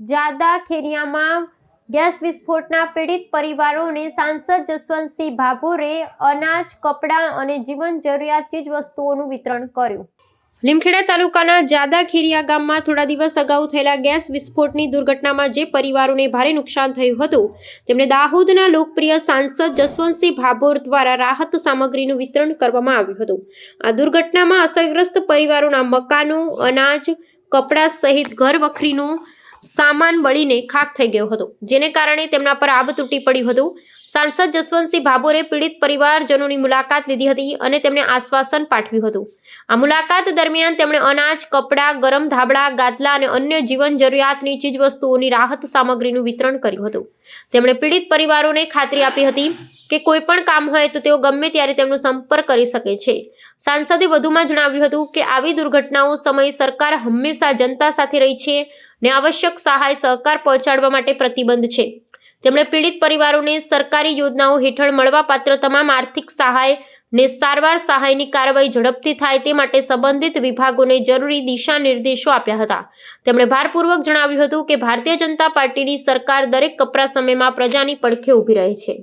જાદા ખેરિયામાં gas વિસ્ફોટના પીડિત પરિવારોને સાંસદ જસવંતસિંહ ભાભોરે અનાજ, કપડાં અને જીવન જરૂરિયાત ચીજ વસ્તુઓનું વિતરણ કર્યું. લીમખેડા તાલુકાના જાદા ખીરિયા ગામમાં થોડા દિવસ અગાઉ થયેલા ગેસ વિસ્ફોટની દુર્ઘટનામાં જે પરિવારોને ભારે નુકસાન થયું હતું, તેમને દાહોદના લોકપ્રિય સાંસદ જસવંતસિંહ ભાભોર દ્વારા રાહત સામગ્રીનું વિતરણ કરવામાં આવ્યું હતું. આ દુર્ઘટનામાં અસરગ્રસ્ત પરિવારોના મકાનો, અનાજ કપડાં સહિત ઘર વખરીનું સામાન બળીને ખાક થઈ ગયો હતો, જેને કારણે તેમના પર આબ તૂટી પડ્યું હતું. સાંસદ જસવંતસિંહ ભાભોરે પીડિત પરિવારજનોની મુલાકાત લીધી હતી અને તેમને આશ્વાસન પાઠવ્યું હતું. આ મુલાકાત દરમિયાન તેમણે અનાજ, કપડાં, ગરમ ધાબળા, ગાદલા અને અન્ય જીવન જરૂરિયાતની ચીજવસ્તુઓની રાહત સામગ્રીનું વિતરણ કર્યું હતું. તેમણે પીડિત પરિવારોને ખાતરી આપી હતી કે કોઈ પણ કામ હોય તો તેઓ ગમે ત્યારે તેમનો સંપર્ક કરી શકે છે. સાંસદે વધુમાં જણાવ્યું હતું કે આવી દુર્ઘટનાઓ સમયે સરકાર હંમેશા જનતા સાથે રહી છે ને આવશ્યક સહાય સહકાર પહોંચાડવા માટે પ્રતિબંધ છે. તેમણે પીડિત પરિવારોને સરકારી યોજનાઓ હેઠળ મળવાપાત્ર તમામ આર્થિક સહાય ને સારવાર સહાયની કાર્યવાહી ઝડપથી થાય તે માટે સંબંધિત વિભાગોને જરૂરી દિશા નિર્દેશો આપ્યા હતા. તેમણે ભારપૂર્વક જણાવ્યું હતું કે ભારતીય જનતા પાર્ટીની સરકાર દરેક કપરા સમયમાં પ્રજાની પડખે ઊભી રહે છે.